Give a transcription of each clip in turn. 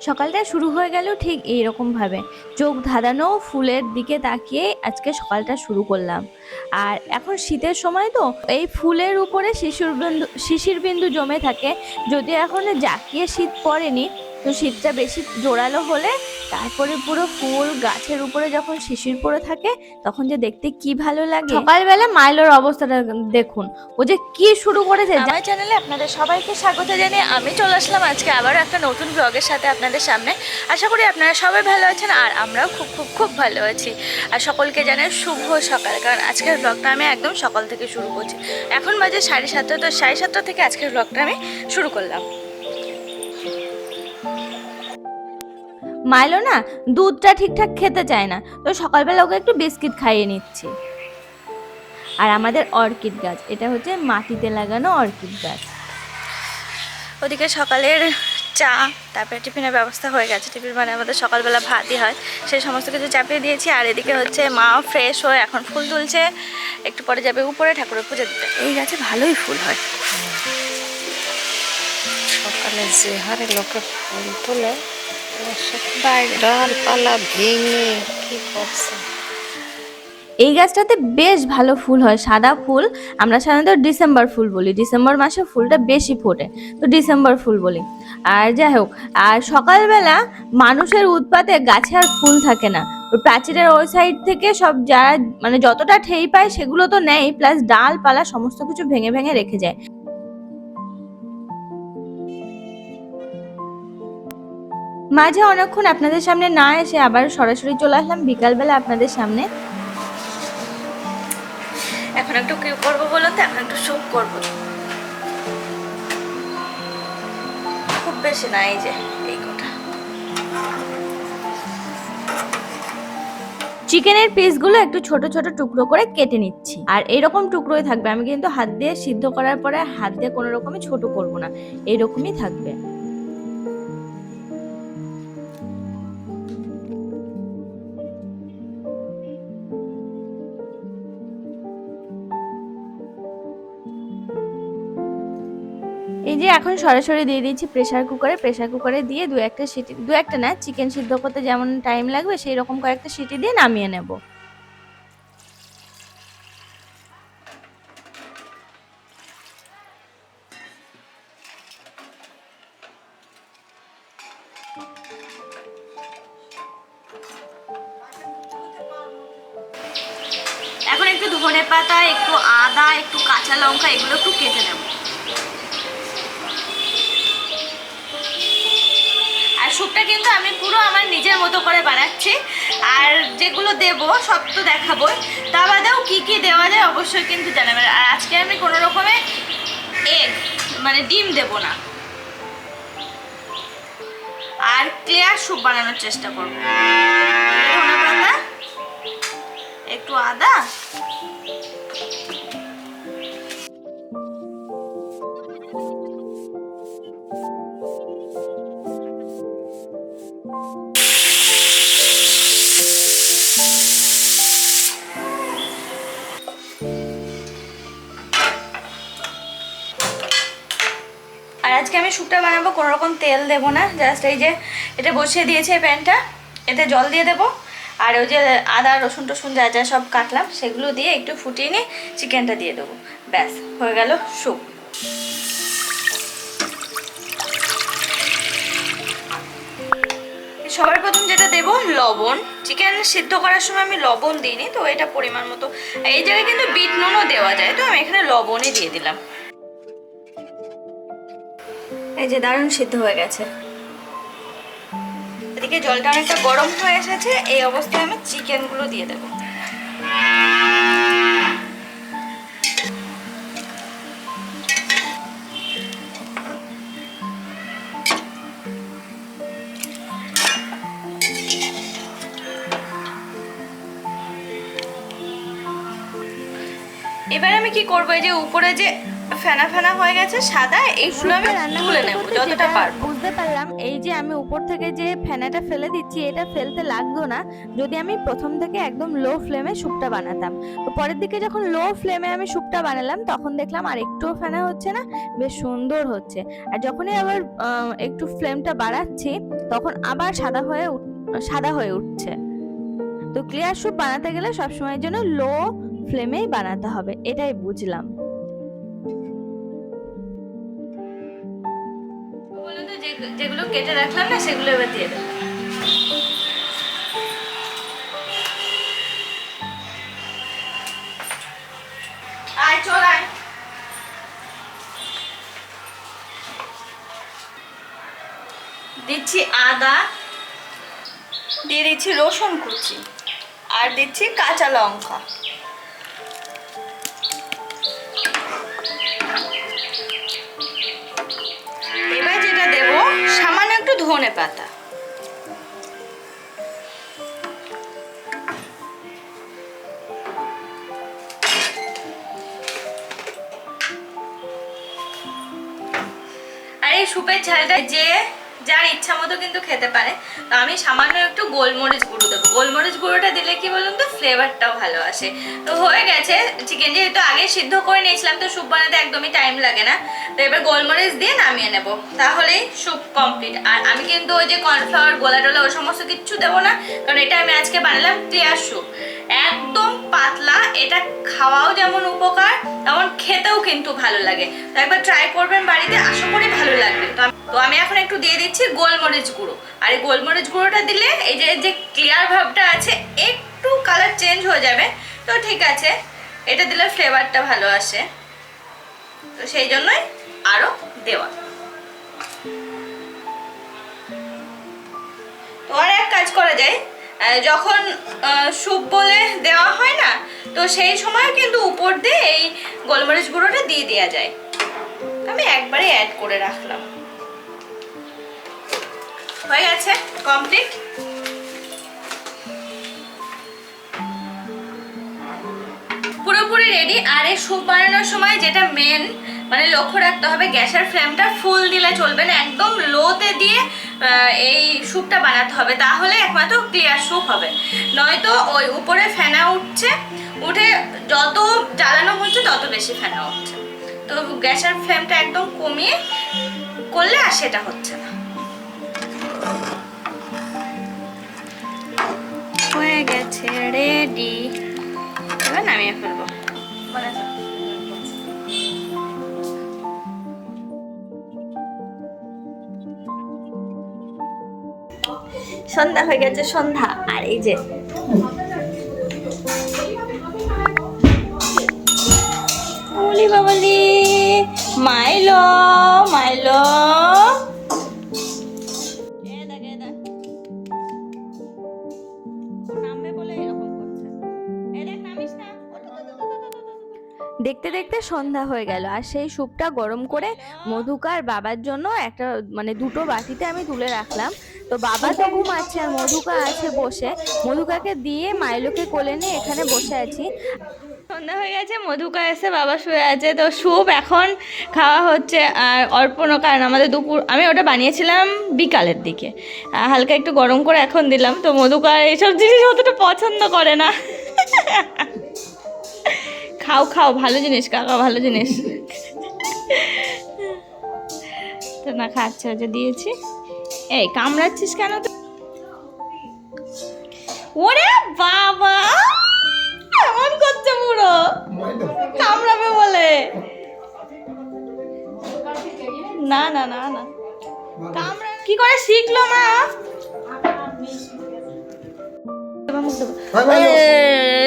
সকালটা শুরু হয়ে গেল ঠিক এইরকম ভাবে চোখ ধাঁধানো, ফুলের দিকে তাকিয়ে আজকে সকালটা শুরু করলাম। আর এখন শীতের সময় তো, এই ফুলের উপরে শিশুর বিন্দু শিশির বিন্দু জমে থাকে। যদি এখন জাকিয়ে শীত পড়েনি তো শীতটা বেশি জোরালো হলে তারপরে পুরো ফুল গাছের উপরে যখন শিশির পড়ে থাকে তখন যে দেখতে কি ভালো লাগে। সকালবেলা মাইলোর অবস্থাটা দেখুন। ও যে কি শুরু করেছে আমার চ্যানেলে আপনাদের সবাইকে স্বাগত জানিয়ে আমি চলে আসলাম আজকে আবারও একটা নতুন ব্লগের সাথে আপনাদের সামনে। আশা করি আপনারা সবাই ভালো আছেন আর আমরাও খুব খুব খুব ভালো আছি। আর সকলকে জানাই শুভ সকাল কারণ আজকের ব্লগটা আমি একদম সকাল থেকে শুরু করছি। এখন বাজে সাড়ে সাতটা তো সাড়ে সাতটা থেকে আজকের ব্লগটা আমি শুরু করলাম। মাইলো না দুধটা ঠিকঠাক খেতে চায় না। তো সকালবেলা ওকে একটু বিস্কিট খাইয়ে নিচ্ছি। আর আমাদের অর্কিড গাছ এটা হচ্ছে মাটিতে লাগানো অর্কিড গাছ। ওদিকে সকালের চা তারপরে টিফিনের ব্যবস্থা হয়ে গেছে। টিফিন মানে আমাদের সকালবেলা ভাতই হয়। সেই সমস্ত কিছু চাপিয়ে দিয়েছি আর এদিকে হচ্ছে মা ফ্রেশ হয়ে এখন ফুল তুলছে। একটু পরে যাবে উপরে ঠাকুরের পুজো দিতে। এই গাছে ভালোই ফুল হয়। সকালে যে হারে লোকে ফুল তোলে এই গাছটাতে বেশ ভালো ফুল হয়, সাদা ফুল। আমরা সাধারণত ডিসেম্বর ফুল বলি। ডিসেম্বর মাসে ফুলটা বেশি ফোটে, তো ডিসেম্বর ফুল বলি। আর যাই হোক, আর সকালবেলা মানুষের উৎপাতে গাছে আর ফুল থাকে না। প্রাচীরের ওই সাইড থেকে সব যারা মানে যতটা ঠেই পায় সেগুলো তো নেই প্লাস ডালপালা সমস্ত কিছু ভেঙে ভেঙে রেখে যায়। মাঝে অনেকক্ষণ আপনাদের সামনে না এসে আবার সরাসরি চলে আসলাম বিকালবেলা আপনাদের সামনে। এখন একটু কি করব বলো তো? এখন একটু স্যুপ করব। খুব বেশি না এই যে এই কটা। চিকেনের পিসগুলো একটু ছোট ছোট টুকরো করে কেটে নিচ্ছি। আর এরকম টুকরোই থাকবে। আমি কিন্তু হাত দিয়ে সিদ্ধ করার পরে হাত দিয়ে কোনো রকমই ছোট করব না। এরকমই থাকবে। যে এখন সরাসরি দিয়ে দিয়েছি প্রেসার কুকারে প্রেসার কুকারে দিয়ে দু একটা সিটি, দু একটা না চিকেন সিদ্ধ করতে যেমন টাইম লাগবে, সেই রকম কয়েকটা সিটি দিয়ে নামিয়ে নেব। এখন একটু ধনে পাতা একটু আদা, একটু কাঁচা লঙ্কা, এগুলো একটু কেটে নেব। কিন্তু আমি পুরো আমার নিজের মতো করে বানাচ্ছি। আর যেগুলো দেব, সব তো দেখাবো তা বাদেও কী কী দেওয়া যায় অবশ্যই কিন্তু জানাবেন আর আজকে আমি কোনো রকমে এগ মানে ডিম দেব না। আর ক্লিয়ার স্যুপ বানানোর চেষ্টা করব। একটু আদা বানাবো কোনো রকম তেল দেবো না জাস্ট এই যে এটা বসিয়ে দিয়েছে এই প্যানটা, এতে জল দিয়ে দেবো, আর ওই যে আদা, রসুন টসুন যা যা সব কাটলাম, সেগুলো দিয়ে একটু ফুটিয়ে নিয়ে চিকেনটা দিয়ে দেবো। ব্যাস, হয়ে গেল স্যুপ সবার প্রথম যেটা দেবো, লবণ। চিকেন সিদ্ধ করার সময় আমি লবণ দিইনি, তো এটা পরিমাণ মতো। এই জায়গায় কিন্তু বিট নুনও দেওয়া যায়, তো আমি এখানে লবণই দিয়ে দিলাম। যে দারুণ সিদ্ধ হয়ে গেছে। এদিকে জলটা অনেকটা গরম হয়ে এসেছে, এই অবস্থায় আমি চিকেনগুলো দিয়ে দেবো। এবার আমি কি করব, এই যে উপরে যে ফেনা ফেনা হয়ে গেছে সাদা এইগুলো আমি তুলে নেব যতটা পারব। বুঝতে পারলাম। এই যে আমি উপর থেকে যে ফেনাটা ফেলে দিচ্ছি এটা ফেলতে লাগতো না। যদি আমি প্রথম থেকে একদম লো ফ্লেমে স্যুপটা বানাতাম। তো পরের দিকে যখন লো ফ্লেমে আমি স্যুপটা বানালাম তখন দেখলাম আর একটুও ফেনা হচ্ছে না বেশ সুন্দর হচ্ছে। আর যখনই আবার একটু ফ্লেমটা বাড়াচ্ছি তখন আবার সাদা হয়ে সাদা হয়ে উঠছে। তো ক্লিয়ার স্যুপ বানাতে গেলে সবসময়ের জন্য লো ফ্লেমেই বানাতে হবে এটাই বুঝলাম। যেগুলো কেটে রাখলাম না, সেগুলো এবার দিয়ে দেবো। দিচ্ছি আদা, দিয়ে দিচ্ছি রসুন কুচি, আর দিচ্ছি কাঁচা লঙ্কা। ধনে পাতা আর এই সুপের ঝালটা যে যার ইচ্ছা মতো কিন্তু খেতে পারে। তো আমি সামান্য একটু গোলমরিচ গুঁড়ো দেবো। গোলমরিচ গুঁড়োটা দিলে কি বলুন তো ফ্লেভারটাও ভালো আসে। তো হয়ে গেছে চিকেন যেহেতু আগে সিদ্ধ করে নিয়েছিলাম, তো স্যুপ বানাতে একদমই টাইম লাগে না। তো এবার গোলমরিচ দিয়ে নামিয়ে নেব। তাহলেই স্যুপ কমপ্লিট আর আমি কিন্তু ওই যে কর্নফ্লাওয়ার গোলা টোলা ওই সমস্ত কিচ্ছু দেবো না, কারণ এটা আমি আজকে বানালাম ক্লিয়ার স্যুপ একদম পাতলা, এটা খাওয়াও যেমন উপকার, তেমন খেতেও কিন্তু ভালো লাগে। তো একবার ট্রাই করবেন বাড়িতে, আশা করি ভালো লাগবে। তো আমি- এখন একটু দিয়ে দিচ্ছি গোলমরিচ গুঁড়ো। আর এই গোলমরিচ গুঁড়োটা দিলে এই যে যে ক্লিয়ার ভাবটা আছে, একটু কালার চেঞ্জ হয়ে যাবে। তো ঠিক আছে, এটা দিলে ফ্লেভারটা ভালো আসে। তো সেই জন্যই আরও দেওয়া। তো আর এক কাজ করা যায় যখন স্যুপ বলে দেওয়া হয় না, তো সেই সময় কিন্তু উপর দিয়ে এই গোলমরিচ গুঁড়োটা দিয়ে দেওয়া যায়। আমি একবারে অ্যাড করে রাখলাম। হয়ে গেছে কমপ্লিট পুরোপুরি রেডি আর এই স্যুপ বানানোর সময় যেটা মেন মানে লক্ষ্য রাখতে হবে, গ্যাসের ফ্লেমটা ফুল দিলে চলবে না, একদম লোতে দিয়ে এই স্যুপটা বানাতে হবে, তাহলে একমাত্র ক্লিয়ার স্যুপ হবে। নয়তো ওই উপরে ফেনা উঠছে, উঠে যত জ্বালানো হচ্ছে, তত বেশি ফেনা উঠছে। তো গ্যাসের ফ্লেমটা একদম কমিয়ে করলে আর সেটা হচ্ছে না। হয়ে গেছে রেডি এবার নামিয়ে ফেলব। সন্ধ্যা হয়ে গেছে, সন্ধ্যা। আর এই যে বাবালি, মাইলো। দেখতে সন্ধ্যা হয়ে গেল আর সেই স্যুপটা গরম করে মধুকার বাবার জন্য একটা মানে দুটো বাটিতে আমি তুলে রাখলাম। তো বাবা তো ঘুমাচ্ছে আর মধুকা আছে বসে। মধুকাকে দিয়ে মাইলোকে কোলে নিয়ে এখানে বসে আছি। সন্ধ্যা হয়ে গেছে, মধুকা এসে বাবা শুয়ে আছে। তো স্যুপ এখন খাওয়া হচ্ছে, আর অর্পণ কারণ আমাদের দুপুর আমি ওটা বানিয়েছিলাম বিকালের দিকে। হালকা একটু গরম করে এখন দিলাম। তো মধুকা এইসব জিনিস অতটা পছন্দ করে না। খাও খাও ভালো জিনিস কাকা ভালো জিনিস। তো না খাচ্ছে যে দিয়েছি। এই কামড়াচ্ছিস কেন তো? ওরে বাবা! এমন করছে পুরো কামড়াবে বলে। না না না না। কামড়া কি করে শিখলো মা? মুখ দেবা।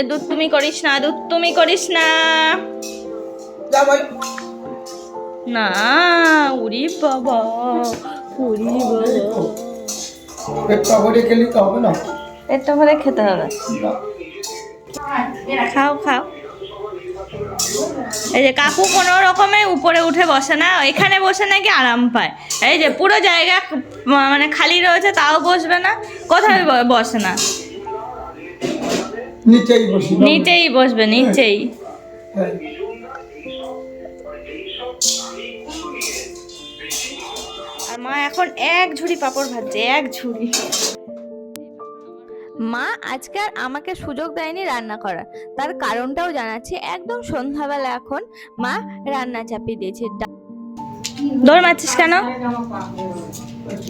দুধ তুমি করিস না দুধ তুমি করিস না। না উরি বাবা বাবা পেটটা ভরে খেলে তো হবে না। পেটটা ভরে খেতে হবে। খাও খাও। এই যে কাকু কোনো রকমে উপরে উঠে বসে না এখানে বসে নাকি আরাম পায়। এই যে পুরো জায়গা মানে খালি রয়েছে তাও বসবে না কোথায় বসে না। নিচেই বসি নিচেই বসবে নিচেই। হ্যাঁ। আর মা এখন এক ঝুড়ি পাপড় ভাজছে এক ঝুড়ি। মা আজকে আর আমাকে সুযোগ দেয়নি রান্না করার। তার কারণটাও জানাচ্ছি একদম সন্ধ্যাবেলা এখন মা রান্না চাপিয়ে দিয়েছে। ডা- দৌড় মারছিস কেন?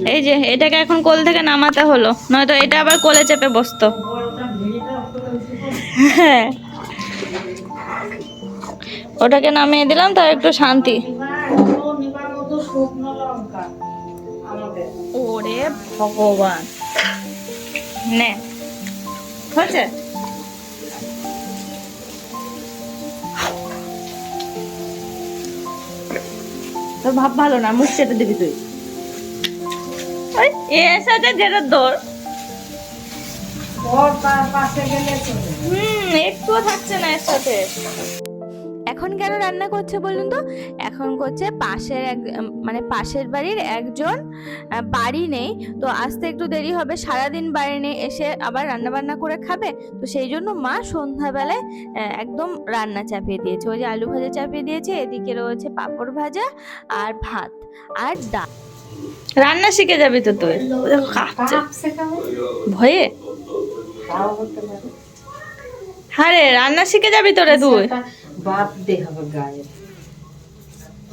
এই যে এটাকে এখন কোল থেকে নামাতে হলো নয়তো এটা আবার কোলে চেপে বসতো। হ্যাঁ। ওটাকে নামিয়ে দিলাম, তার একটু শান্তি। ওরে ভগবান। নে। হয়েছে? তোর ভাব ভালো না, মুখ চেটে দিবি তুই। সাথে যেটা দৌড় হুম একটুও থাকছে না এর সাথে। এখন কেন রান্না করছে বলুন তো? এখন করছে পাশের এক মানে পাশের বাড়ির একজন বাড়ি নেই তো আসতে একটু দেরি হবে সারাদিন বাড়ি নেই এসে আবার রান্না বান্না করে খাবে তো সেই জন্য মা সন্ধ্যাবেলায় একদম রান্না চাপিয়ে দিয়েছে। ওই যে আলু ভাজা চাপিয়ে দিয়েছে এদিকে রয়েছে পাঁপড় ভাজা আর ভাত আর ডাল। রান্না শিখে যাবি তো তুই। ও ভয়ে হ্যাঁ রে রান্না শিখে যাবি তো রে তুই বাপ দে হবে গায়ে।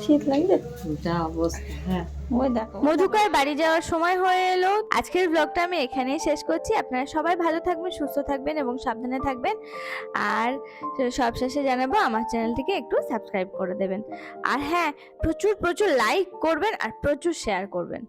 শীত লাগবে? যা অবস্থা হ্যাঁ। ওই মধুকার বাড়ি যাওয়ার সময় হয়ে এলো? আজকের ব্লগটা আমি এখানেই শেষ করছি। আপনারা সবাই ভালো থাকবেন সুস্থ থাকবেন এবং সাবধানে থাকবেন। আর সবশেষে জানাব আমার চ্যানেলটিকে একটু সাবস্ক্রাইব করে দেবেন। আর হ্যাঁ প্রচুর প্রচুর লাইক করবেন আর প্রচুর শেয়ার করবেন।